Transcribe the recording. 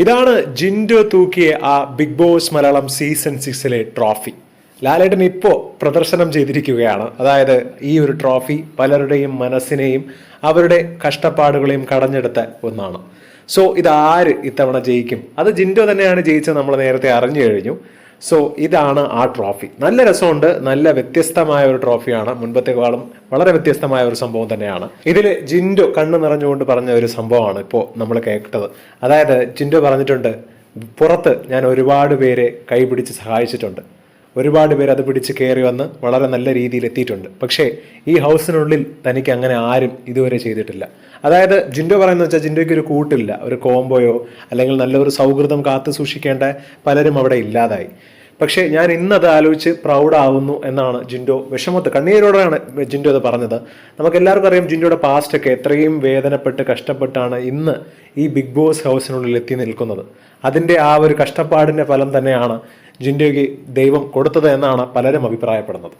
ഇതാണ് ജിൻഡോ തൂക്കിയ ആ ബിഗ് ബോസ് മലയാളം സീസൺ സിക്സിലെ ട്രോഫി. ലാലേട്ടൻ ഇപ്പോൾ പ്രദർശനം ചെയ്തിരിക്കുകയാണ്. അതായത് ഈ ഒരു ട്രോഫി പലരുടെയും മനസ്സിനെയും അവരുടെ കഷ്ടപ്പാടുകളെയും കടഞ്ഞെടുത്ത ഒന്നാണ്. സോ ഇതാര് ഇത്തവണ ജയിക്കും? അത് ജിൻഡോ തന്നെയാണ് ജയിച്ചത് നമ്മൾ നേരത്തെ അറിഞ്ഞു കഴിഞ്ഞു. സോ ഇതാണ് ആ ട്രോഫി നല്ല രസമുണ്ട്. നല്ല വ്യത്യസ്തമായ ഒരു ട്രോഫിയാണ് മുൻപത്തെക്കാളും വളരെ വ്യത്യസ്തമായ ഒരു സംഭവം തന്നെയാണ്. ഇതിൽ ജിൻഡോ കണ്ണു നിറഞ്ഞുകൊണ്ട് പറഞ്ഞ ഒരു സംഭവമാണ് ഇപ്പോൾ നമ്മൾ കേട്ടത്. അതായത് ജിൻഡോ പറഞ്ഞിട്ടുണ്ട് പുറത്ത് ഞാൻ ഒരുപാട് പേരെ കൈപിടിച്ച് സഹായിച്ചിട്ടുണ്ട്. ഒരുപാട് പേര് അത് പിടിച്ച് കയറി വന്ന് വളരെ നല്ല രീതിയിൽ എത്തിയിട്ടുണ്ട്. പക്ഷേ ഈ ഹൗസിനുള്ളിൽ തനിക്ക് അങ്ങനെ ആരും ഇതുവരെ ചെയ്തിട്ടില്ല. അതായത് ജിൻഡോ പറയുന്നത് വെച്ചാൽ ജിൻഡോയ്ക്ക് ഒരു കൂട്ടില്ല. ഒരു കോംബോയോ അല്ലെങ്കിൽ നല്ലൊരു സൗഹൃദം കാത്തു സൂക്ഷിക്കേണ്ട പലരും അവിടെ ഇല്ലാതായി. പക്ഷേ ഞാൻ ഇന്നത് ആലോചിച്ച് പ്രൗഡാവുന്നു എന്നാണ് ജിൻഡോ വിഷമത്ത്. കണ്ണീരോടെയാണ് ജിൻഡോ അത് പറഞ്ഞത്. നമുക്ക് എല്ലാവർക്കും അറിയാം ജിൻഡോയുടെ പാസ്റ്റ് ഒക്കെ എത്രയും വേദനപ്പെട്ട് കഷ്ടപ്പെട്ടാണ് ഇന്ന് ഈ ബിഗ് ബോസ് ഹൗസിനുള്ളിൽ എത്തി നിൽക്കുന്നത്. അതിന്റെ ആ ഒരു കഷ്ടപ്പാടിന്റെ ഫലം തന്നെയാണ് ജിൻഡോയ്ക്ക് ദൈവം കൊടുത്തത് എന്നാണ് പലരും അഭിപ്രായപ്പെടുന്നത്.